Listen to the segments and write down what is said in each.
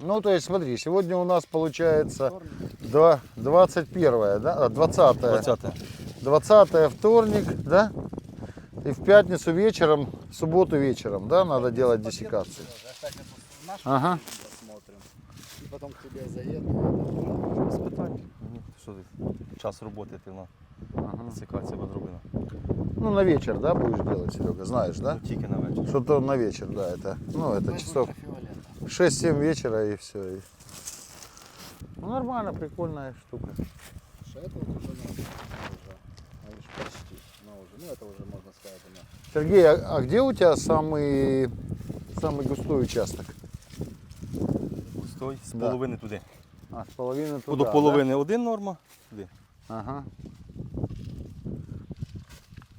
Ну, то есть, смотри, сегодня у нас получается два- 21, да, а, 20, 20 20 вторник, да? И в пятницу вечером, в субботу вечером, да, надо делать диссекацию. Наш Ага. посмотрим. И потом к тебе заеду. Без питань. Мені Що ти? Час роботи ти на Ага. цикація зроблена. Ну, на вечер, да, будешь делать, Серега, знаешь, да? Ну, тільки на вечір. Что-то на вечер, да, это, ну, это часов 6-7 вечера и все. Ну, нормально, прикольная штука. Это вот уже на уже. А уж почти. На уже. Ну это уже можно сказать. она. Сергей, а, а где у тебя самый, самый густой участок? Густой з Да. половини туди. А, с половины До туда, половини один норма, туди. да? Ага.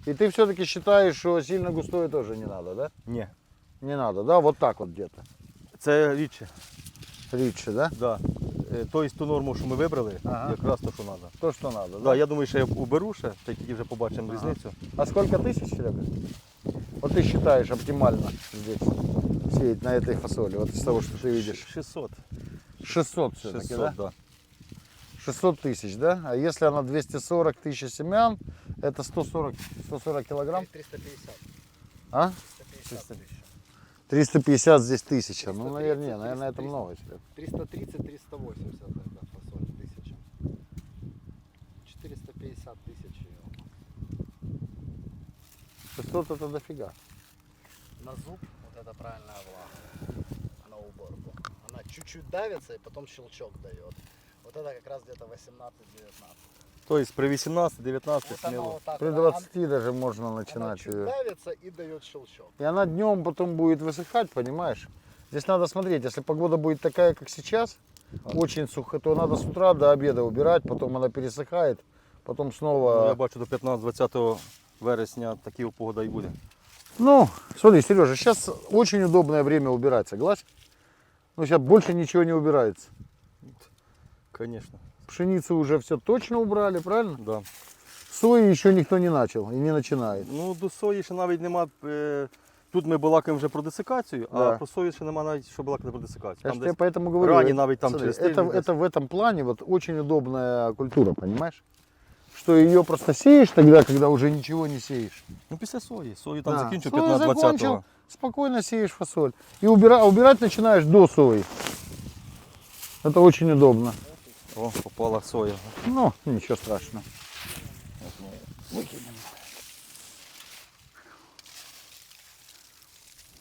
И ты все-таки считаешь, что сильно густое тоже не надо, да? Ні. Не надо, да? Вот так вот где-то. Це рідше. Ридше, да? Да. Е, Тобто ту норму, що ми вибрали, Ага. якраз то, що треба. То, что надо, Да, да? я думаю, що я уберу ще, та тоді вже побачимо Ага. різницю. А сколько тысяч, Серега? Вот ты считаешь оптимально здесь сеять на этой фасоли, вот из того, что ты видишь? 600. 600 все-таки, 600, да? да. 600 тысяч, да? А если она 240 тысяч семян, это 140, 140 килограмм? 350. А? 350 тысяч. 350 здесь тысяча. Ну, 330, наверное, наверное, это 300. много. Серег. 330-380 тогда фасоль тысяча. 450 тысяч. 600 это дофига. На зуб вот это правильная влага. На уборку. Она чуть-чуть давится и потом щелчок дает. Вот это как раз где-то 18-19. Тобто при 18-19 Вот она сміло. вот так При вот, 20 даже можно она, она начинать чуть ее. давится и дает щелчок. И она днем потом будет высыхать, понимаешь? Здесь надо смотреть, если погода будет такая, как сейчас, очень сухо, то надо с утра до обеда убирать, потом она пересыхает, потом Ну, снова... я бачу до 15-20 вересня такі погода і буде. Ну, смотри, Сережа, сейчас очень удобное время убирать, согласен? Ну, сейчас больше ничего не убирается. Звісно. Пшеницу уже все точно убрали, правильно? Да. Сои еще никто не начал и не начинает. Ну, до сої ще навіть нема. е, Тут ми балакаємо вже про десикацію, Да. а про сою ще нема навіть що балакати про десикацію. Я Там же тебе десь поэтому говорю. ранее это- навіть там смотри, через тиждень это, десь. это в этом плане вот очень удобная культура, понимаешь? Что ее просто сеешь тогда, когда уже ничего не сеешь. ну, після сої. Сою там Да. закінчу Сою 15-20. закончил, спокойно сеешь фасоль. И убира, а убирать начинаешь до сои. Это очень удобно. О, попала соя. Ну, ничего страшного.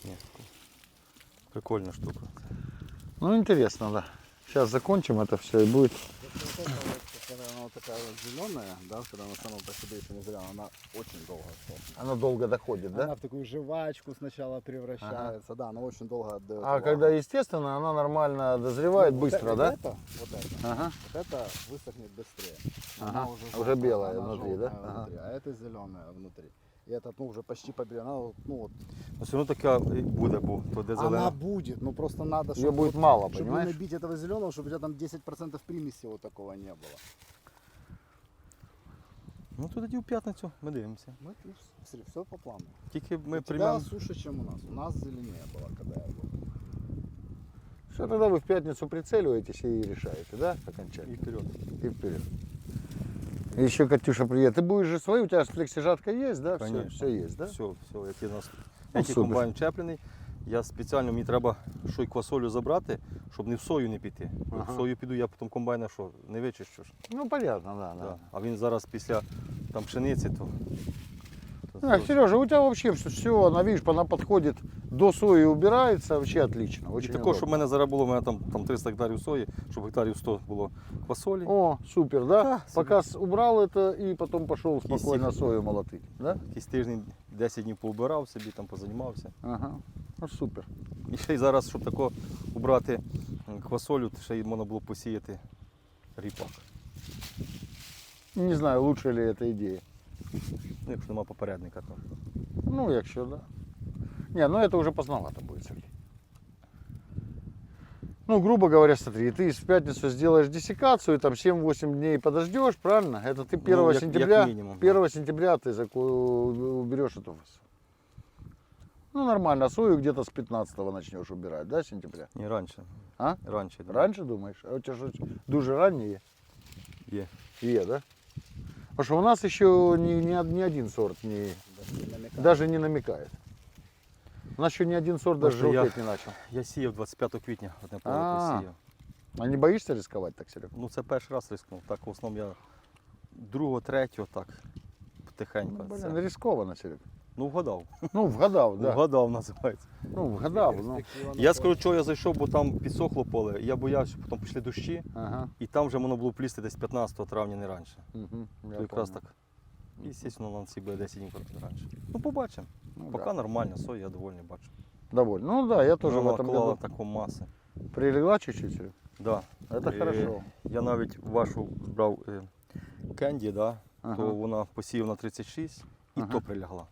Ні. Прикольна штука. Ну, интересно, да. Сейчас закончим это все и будет. Она вот такая вот зеленая, да, когда она сама по себе еще не зеленая, она очень долго сохнет. Оно долго доходит, да? Она в такую жвачку сначала превращается, да, она очень долго отдает. А влагу. когда естественно, она нормально дозревает Ну, вот быстро, это- да? Вот это, вот это, Ага. вот это высохнет быстрее. Ага, Она уже желтая, белая она внутри, да? желтая Ага. внутри, А это зеленая внутри. И этот, ну, уже почти побелела. Она, вот, ну, вот, Ну, все одно така і буде, бо то де она будет, но просто надо, Ее чтобы, будет вот, мало, чтобы понимаешь? набить этого зеленого, чтобы у тебя там 10% примеси вот такого не было. Ну то тоді в п'ятницю ми дивимося. Мы, все по плану. Тільки ми у тебя приймемо. суше, чем у нас. У нас зеленее было, когда я был. Все, тогда вы в пятницу прицеливаетесь и решаете, да, І окончательно? вперед. И вперед. Еще, Катюша, привет. Ты будешь же свой, у тебя флексижатка есть, да? Все, Конечно. все есть, да? Все, все, який у нас Ну, який супер. комбайн чеплений. Я спеціально мені треба що й квасолю забрати, щоб не в сою не піти. Бо Ага. В сою піду, я потім комбайна що, не вичищу ж. Ну, понятно, да, да. Да. А він зараз після там пшениці, то. то Так, зовсім- Сережа, у тебя вообще все, она, видишь, она подходит до сои убирается, вообще отлично. І Очень також, щоб в удобно. мене зараз було, у мене там, там 300 гектарів сої, щоб гектарів 100 було квасолі. О, супер, да? Да, Пока с- убрал это и потом пошел спокойно сою молотить, да? Якийсь тиждень 10 днів поубирав собі, там позанімався. Ага, ну супер. І ще й зараз, щоб тако убрати квасолю, то ще й можна було посіяти ріпак. Не знаю, лучше ли це ідея. Ну, якщо нема попередника, то. Ну, якщо, да. Ні, ну це вже поздновато буде, Сергей. Ну, грубо говоря, смотри, ты в пятницу сделаешь диссекацию, там 7-8 дней подождешь, правильно? Это ты 1 Ну, як- як сентября, минимум, 1 сентября ты заку- уберешь эту фасу. Ну, нормально, сою где-то с 15 начнешь убирать, да, сентября? Ні, раніше. А? Раніше. да. Раньше думаешь? А у тебя что, дуже раннее? Є. Е, да? Потому что у нас еще ни, ни, од- ни один сорт не, Даже не намекаю. даже не намекает. У нас еще ни один сорт даже я- желтеть не начал. Я сіяв 25 квітня, одне поле А. посіяв. А не боишься рисковать так, Серег? Ну це перший раз рискнув. Так в основному я другого, третього так потихеньку. Ну, це. блин, рисковано, Серег. Ну вгадав. Ну, вгадав, да. Вгадав називається. Ну, вгадав, ну. Я скажу, що я зайшов, бо там підсохло поле. Я боявся, що потім пішли дощі, Ага. і там вже воно було плісти десь 15 травня, не раніше. Угу, То якраз так. І, звісно, на ці буде 10 днів раніше. Ну, побачимо. Ну, Поки да. нормально, сою я довольний бачу. Довольно. Ну да, я тоже в Вона этом клала году таку маси. прилегла чуть-чуть. Да. Это Е, хорошо. Я навіть вашу брав е, кенді, да, Ага. то вона посіяв на 36 і Ага. то прилягла.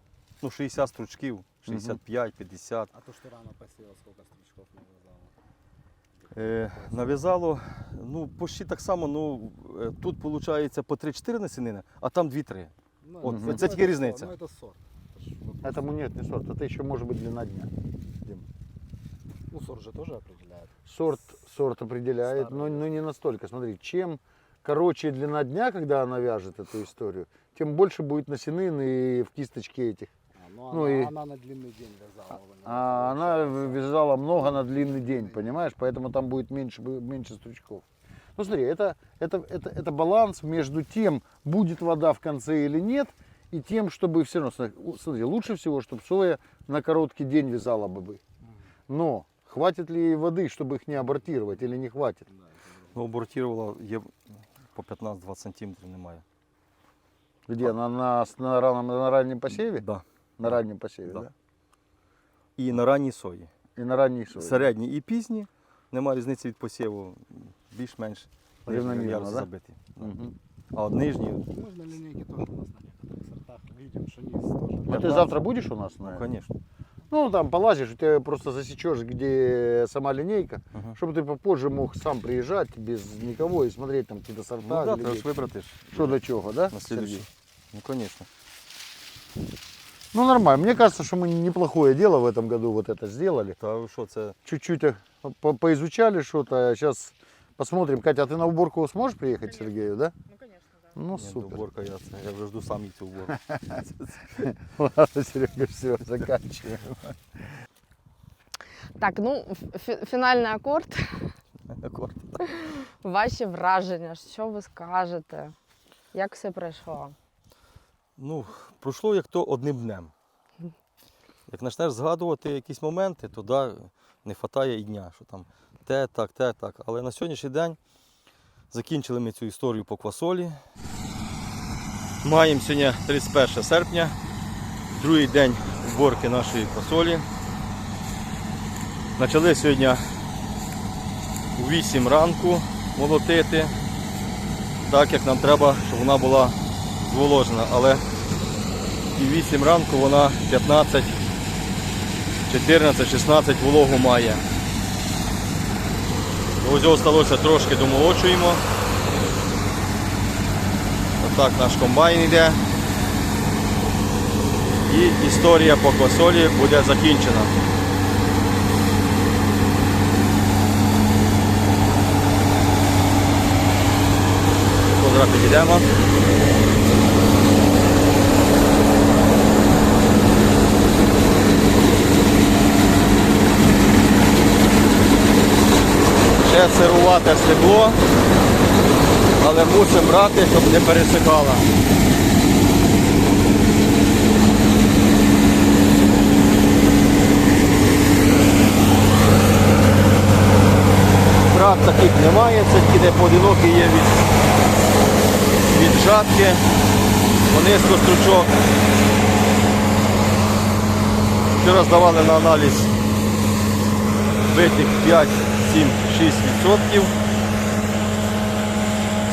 Ну, 60 стручків, 65, 50. А то, что рано посеял, сколько стручков навязало? Е, нав'язало, ну, почти так само, ну, е, тут виходить по 3-4 насінини, а там 2-3. Ну, Вот, ну, це это тільки сорт, різниця. Ну, это сорт. Это. Этому нет, не сорт. Это еще может быть длина дня. Дим. Ну, сорт же тоже определяет. Сорт, сорт определяет, но, но не настолько. Смотри, чем короче длина дня, когда она вяжет эту историю, тем больше будет насенин и в кисточке этих. А, ну, Ну она, и- она на длинный день вязала. А она вязала много на длинный день, понимаешь? Поэтому там будет меньше, меньше стручков. Ну смотри, это, это, это, это баланс между тем, будет вода в конце или нет, и тем, чтобы все равно, смотри, у- смотри, лучше всего, чтобы соя на короткий день вязала бы. бы. Но хватит ли ей воды, чтобы их не абортировать или не хватит? Да, это другое. Ну, абортувала є по 15-20 сантиметрів немає. Где? На, на, на, раннем, на раннем посеве? Да. На раннем посеве, Да. да? І на ранній сої. И на ранней сое. Середні і пізні, немає різниці від посіву, більш-менш нижні Рівномірно, яруси да? забиті. Мгм. А от нижні, Можно линейки тоже у нас на некоторых сортах видим, что низ тоже. А ты завтра будешь у нас? ну, наверное? звісно. Ну, там полазишь, у тебя просто засечешь, где сама линейка, Ага. чтобы ты попозже мог сам приезжать без никого и смотреть там какие-то Ну сорта, да, глядеть, треба ж вибрати ж что до чего, да? на слідуючий. Сергей? Ну, звісно. Ну, нормально. Мне кажется, что мы неплохое дело в этом году вот это сделали. Та ви що, це Чуть-чуть э, по- поизучали что-то. Сейчас посмотрим. Катя, а ты на уборку сможешь приехать Конечно. Сергею, да? Ну, конечно, да. Ну, Ні, супер. уборка, я, це, я вже жду сам їй цю уборку. Ладно, Серега, все, заканчиваем. Так, ну фі- фінальний акорд. Акорд. Ваші враження, що ви скажете? Як все пройшло? Ну, пройшло як то одним днем. Як почнеш згадувати якісь моменти, то да, не вистачає і дня, що там те, так, те, так. Але на сьогоднішній день закінчили ми цю історію по квасолі. Маємо сьогодні 31 серпня, другий день зборки нашої квасолі. Почали сьогодні у 8 ранку молотити, так як нам треба, щоб вона була зволожена, але і 8 ранку вона 15, 14, 16 вологу має. Ось сталося трошки домолочуємо. Отак наш комбайн йде. І історія по квасолі буде закінчена. Зараз підійдемо. Ще сирувати стебло, але мусимо брати, щоб не пересихало. Брат таких немає, це тільки де поодинокі є від, від жатки, понизько стручок. Вчора здавали на аналіз битих 5, 7, 6 відсотків.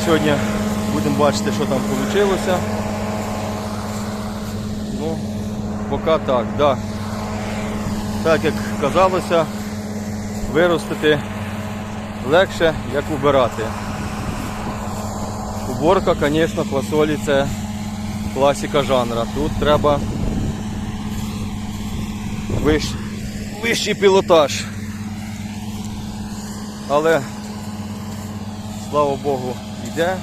Сьогодні будемо бачити, що там вийшло. Ну, поки так, да. Так як казалося, виростити легше, як убирати. Уборка, звісно, квасолі це класика жанра. Тут треба вищ, вищий пілотаж. Але, слава Богу, йде.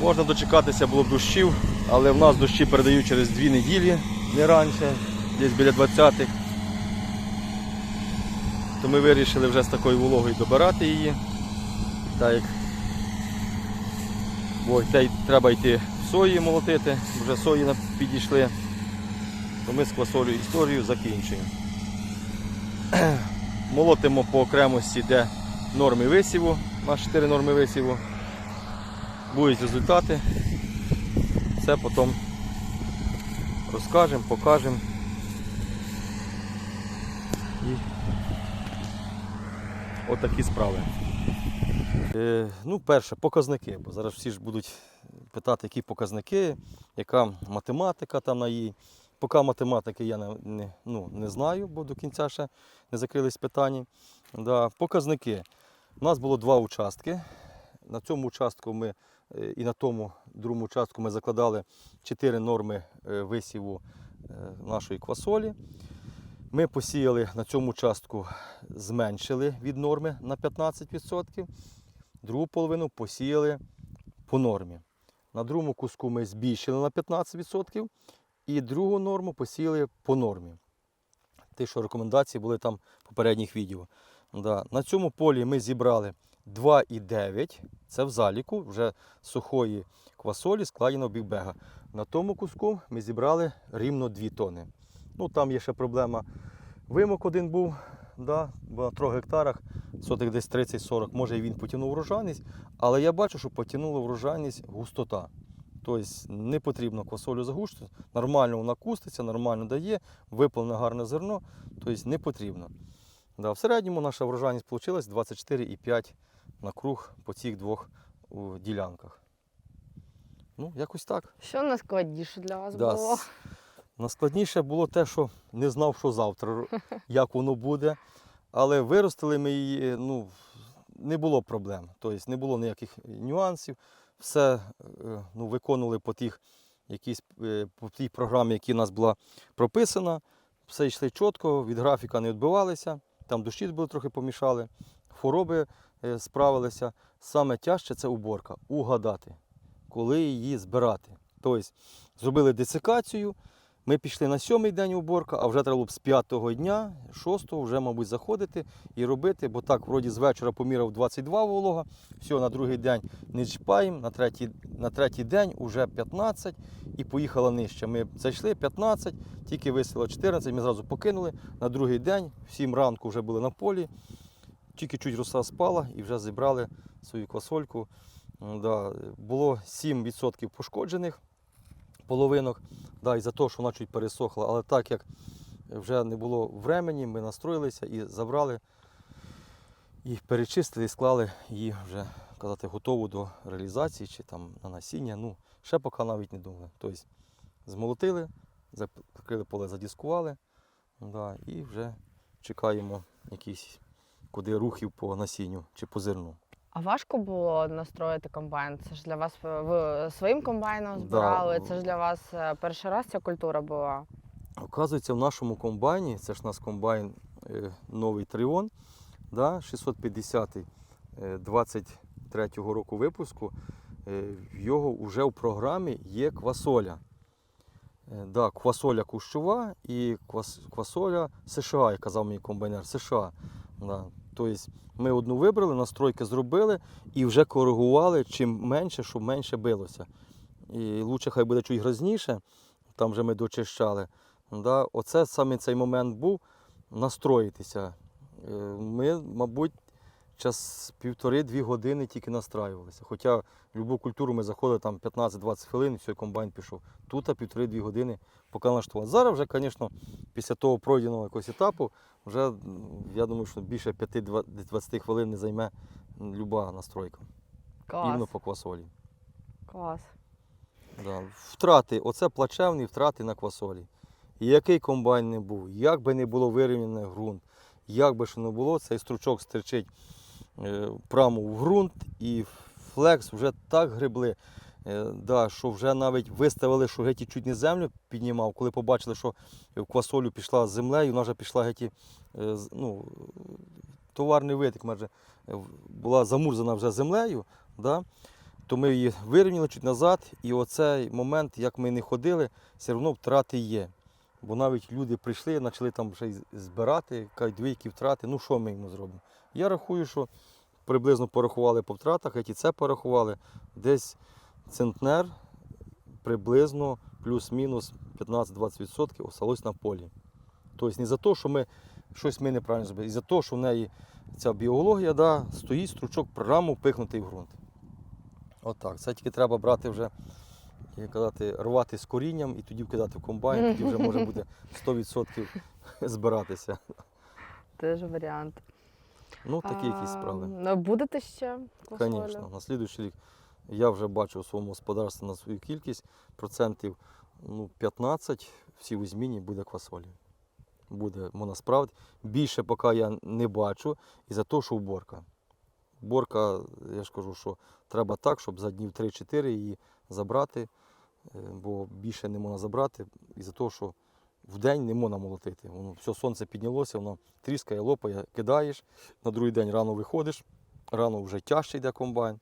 Можна дочекатися було дощів, але в нас дощі передають через дві неділі, не раніше, десь біля 20-х. То ми вирішили вже з такою вологою добирати її. Так як бо й треба йти сої молотити, вже сої підійшли, то ми з квасолю історію закінчуємо. Молотимо по окремості, де норми висіву, у нас 4 норми висіву. Будуть результати. Все потім розкажемо, покажемо. І отакі справи. Е, ну, перше, показники, бо зараз всі ж будуть питати, які показники, яка математика там на їй. Поки математики я не, не, ну, не знаю, бо до кінця ще не закрились питання. Да, показники. У нас було два участки. На цьому участку ми е, і на тому другому участку ми закладали 4 норми е, висіву е, нашої квасолі. Ми посіяли на цьому участку, зменшили від норми на 15%. Другу половину посіяли по нормі. На другому куску ми збільшили на 15% і другу норму посіяли по нормі. Ті, що рекомендації були там попередніх відео. Да. На цьому полі ми зібрали 2,9. Це в заліку вже сухої квасолі складеного бігбега. На тому куску ми зібрали рівно 2 тони. Ну, там є ще проблема. Вимок один був, да, на 3 гектарах, сотих десь 30-40, може і він потягнув врожайність, але я бачу, що потягнула врожайність густота. Тобто не потрібно квасолю загущувати, нормально вона куститься, нормально дає, випалене гарне зерно, тобто не потрібно. Да, в середньому наша врожайність вийшла 24,5 на круг по цих двох ділянках. Ну, якось так. Що найскладніше для вас Да, було? Найскладніше було те, що не знав, що завтра, як воно буде. Але виростили ми її, ну, не було проблем. Тобто не було ніяких нюансів. Все е, ну, виконували по, тих, якісь, е, по тій програмі, яка у нас була прописана. Все йшли чітко, від графіка не відбивалися. Там дощі були трохи помішали, хвороби е, справилися. Саме тяжче це уборка. Угадати, коли її збирати. Тобто зробили десикацію. Ми пішли на сьомий день уборка, а вже треба було б з п'ятого дня, шостого вже, мабуть, заходити і робити, бо так, вроді з вечора поміряв 22 волога, все, на другий день не чіпаємо, на третій, на третій день вже 15 і поїхала нижче. Ми зайшли 15, тільки висіло 14, ми зразу покинули. На другий день, в 7 ранку вже були на полі, тільки чуть роса спала і вже зібрали свою квасольку. Да, було 7% пошкоджених половинок. Да, і за те, що вона чуть пересохла. Але так як вже не було времени, ми настроїлися і забрали, і перечистили, і склали її вже казати, готову до реалізації чи там на насіння. Ну, ще поки навіть не думали. Тобто змолотили, закрили поле, задіскували, да, і вже чекаємо якісь куди рухів по насінню чи по зерну. А важко було настроїти комбайн? Це ж для вас е, ви своїм комбайном збирали. Це ж для вас е, перший раз ця культура була. Оказується, в нашому комбайні, це ж у нас комбайн е, новий Тріон, да, 650 е, 23-го року випуску, в його вже в програмі є квасоля. Да, квасоля кущова і квас, квасоля США, як казав мій комбайнер, США. Да. Тобто ми одну вибрали, настройки зробили і вже коригували чим менше, щоб менше билося. І лучше хай буде чуть грозніше, там вже ми дочищали. Да, оце саме цей момент був настроїтися. Е, Ми, мабуть, час півтори-дві години тільки настраювалися. Хоча в будь-яку культуру ми заходили там 15-20 хвилин, і все, комбайн пішов. Тут а півтори-дві години поки налаштували. Зараз вже, звісно, після того пройденого якогось етапу, вже я думаю, що більше 5-20 хвилин не займе люба настройка. Клас. Іменно по квасолі. Клас. Да. Втрати, оце плачевні втрати на квасолі. І який комбайн не був, як би не було вирівняний ґрунт, як би що не було, цей стручок стерчить е, прямо в ґрунт і флекс вже так гребли. Е, да, що вже навіть виставили, що геть чуть не землю піднімав, коли побачили, що в квасолю пішла з землею, вона вже пішла геть, е, ну, товарний витик, майже була замурзана вже землею, да, то ми її вирівняли чуть назад, і оцей момент, як ми не ходили, все одно втрати є. Бо навіть люди прийшли, почали там вже збирати, кажуть, які втрати, ну що ми йому зробимо? Я рахую, що приблизно порахували по втратах, як і це порахували, десь центнер приблизно плюс-мінус 15-20% осталось на полі. Тобто не за те, що ми щось ми неправильно зробили, і за те, що в неї ця біологія да, стоїть стручок програму впихнутий в ґрунт. Отак. Це тільки треба брати вже, як казати, рвати з корінням і тоді вкидати в комбайн, тоді вже може бути 100% збиратися. Теж варіант. Ну, такі якісь справи. А, ну, будете ще? Звісно, на слідуючий рік я вже бачу у своєму господарстві на свою кількість процентів ну, 15 всі у зміні буде квасолі. Буде вона справді. Більше поки я не бачу, і за те, що уборка. Уборка, я ж кажу, що треба так, щоб за днів 3-4 її забрати, бо більше не можна забрати, і за те, що в день не можна молотити. Воно все сонце піднялося, воно тріскає, лопає, кидаєш, на другий день рано виходиш, рано вже тяжче йде комбайн,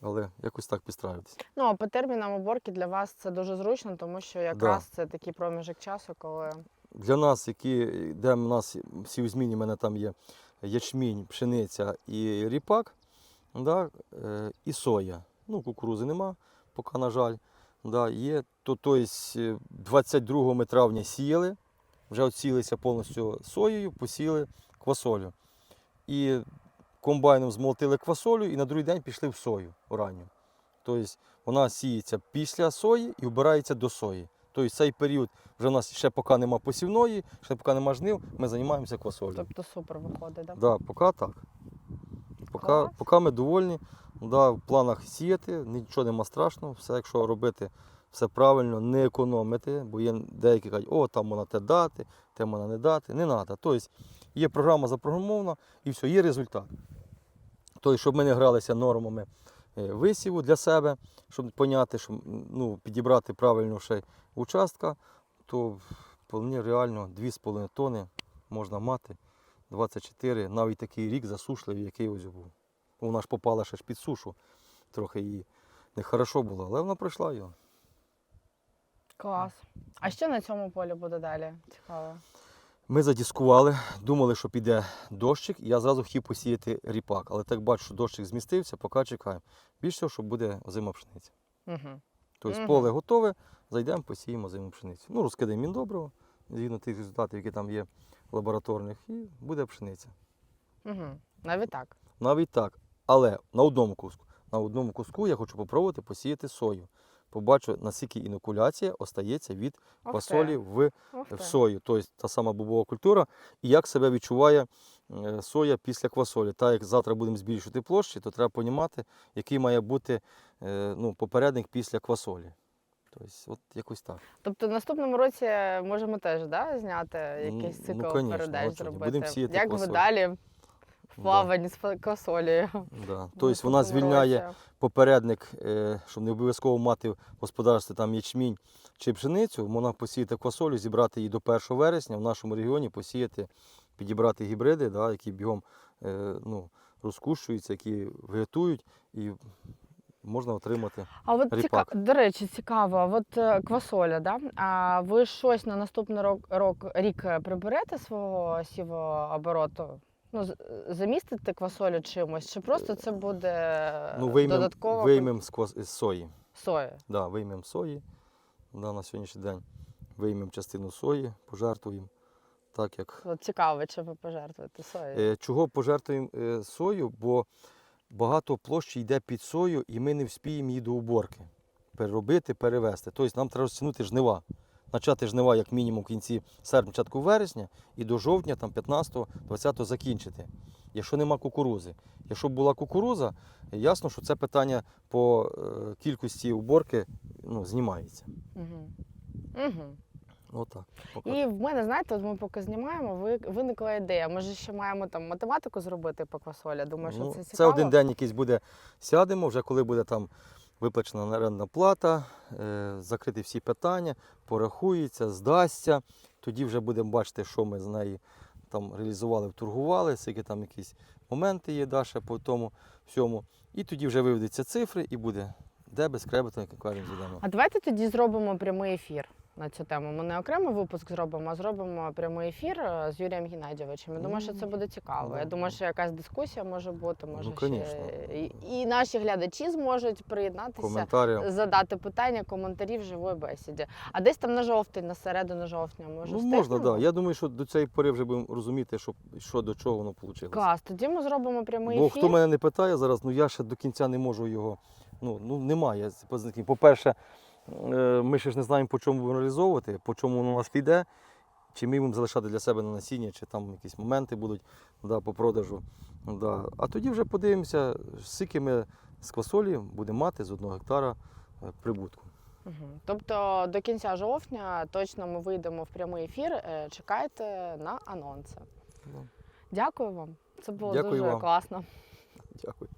але якось так підстраюватися. Ну, а по термінам уборки для вас це дуже зручно, тому що якраз це такий проміжок часу, коли Для нас, які, де в нас всі у зміні, в мене там є ячмінь, пшениця і ріпак, да, е, і соя. Ну, кукурузи нема, поки, на жаль. Да, є, то, то есть, е, 22 ми травня сіяли, вже оцілися повністю соєю, посіяли квасолю. І комбайном змолотили квасолю і на другий день пішли в сою ранню. Тобто вона сіється після сої і вбирається до сої. Тобто цей період вже в нас ще поки нема посівної, ще поки нема жнив, ми займаємося квасолею. тобто супер виходить, да? Да, поки так. Поки, поки ми довольні, да, в планах сіяти, нічого нема страшного, все, якщо робити все правильно, не економити, бо є деякі кажуть, о, там можна те дати, те можна не дати. Не треба. Тобто є програма запрограмована і все, є результат. Тобто, щоб ми не гралися нормами е, висіву для себе, щоб поняти, щоб ну, підібрати правильно ще участка, то вполне реально 2,5 тони можна мати. 24, навіть такий рік засушливий, який ось був. Вона ж попала ще ж під сушу, трохи їй нехорошо було, але вона пройшла його. Клас. А що на цьому полі буде далі? Цікаво. Ми задіскували, думали, що піде дощик, і я зразу хотів посіяти ріпак. Але так бачу, що дощик змістився, поки чекаємо. Більше всього, що буде озима пшениця. Угу. Тобто Мгм. поле готове, зайдемо, посіємо озиму пшеницю. Ну, розкидаємо міндобриво, згідно тих результатів, які там є лабораторних, і буде пшениця. Угу. Навіть так. Навіть так. Але на одному куску. На одному куску я хочу попробувати посіяти сою. Побачу, наскільки інокуляція остається від Ух фасолі в, в сою. Тобто та сама бобова культура, і як себе відчуває е, соя після квасолі. Так як завтра будемо збільшувати площі, то треба розуміти, який має бути е, ну, попередник після квасолі. Тобто, от якось так. Тобто в наступному році можемо теж да, зняти якийсь Ну, цикл ну, конечно, передач зробити. будемо сіяти Як ви квасолю. далі в плаванні з фасолею? Да. Тобто вона звільняє попередник, е, щоб не обов'язково мати в господарстві там ячмінь чи пшеницю, можна посіяти квасолю, зібрати її до 1 вересня в нашому регіоні, посіяти, підібрати гібриди, да, які бігом е, ну, розкушуються, які вегетують, і можна отримати. А от ціка... До речі, цікаво, от е, квасоля, да? а ви щось на наступний рок, рок рік е, приберете свого сівообороту? Ну, з- замістите квасолю чимось, чи просто це буде Ну, виймем, додаткова виймем з, квас- з сої. сої? Да, виймемо сої да, на сьогоднішній день. Виймемо частину сої, пожертвуємо. Так як От цікаво, чи ви пожертвуєте соєю? Е, Чого пожертвуємо сою? Бо багато площі йде під сою, і ми не вспіємо її до уборки. Переробити, перевести. Тобто нам треба розтягнути жнива. Почати жнива як мінімум в кінці серпня, початку вересня, і до жовтня, там 15-20 закінчити. Якщо нема кукурузи. Якщо б була кукуруза, ясно, що це питання по е, кількості уборки ну, знімається. Угу. Угу. Отак. Поки І в мене, знаєте, от ми поки знімаємо, виникла ідея. Може, ще маємо там математику зробити по квасолі. Думаю, що Ну, це це один день якийсь буде. Сядемо, вже коли буде там виплачена орендна плата, е, закриті всі питання, порахується, здасться. Тоді вже будемо бачити, що ми з неї там реалізували, вторгували, скільки там якісь моменти є далі по тому всьому. І тоді вже виведуться цифри і буде дебет, скребет, як кажемо, зійдемо. А давайте тоді зробимо прямий ефір на цю тему. Ми не окремий випуск зробимо, а зробимо прямий ефір е, з Юрієм Геннадійовичем. Я думаю, що це буде цікаво. Ну, Я думаю, ну. що якась дискусія може бути, може Ну, ще і, і наші глядачі зможуть приєднатися. Задати питання, коментарі в живої бесіді. А десь там на жовтень, на середину жовтня, може Ну, можна, так. Да. Я думаю, що до цієї пори вже будемо розуміти, що, що до чого воно вийшло. Клас, тоді ми зробимо прямий Бо ефір. хто мене не питає зараз, ну я ще до кінця не можу його. Ну, ну немає. По-перше, ми ще ж не знаємо, по чому будемо реалізовувати, по чому воно у нас піде, чи ми будемо залишати для себе на насіння, чи там якісь моменти будуть да, по продажу. Да. А тоді вже подивимося, скільки ми з квасолі будемо мати з одного гектара е, прибутку. Тобто до кінця жовтня точно ми вийдемо в прямий ефір. Е, Чекайте на анонси. Да. Дякую вам. Це було Дякую дуже вам. класно. Дякую.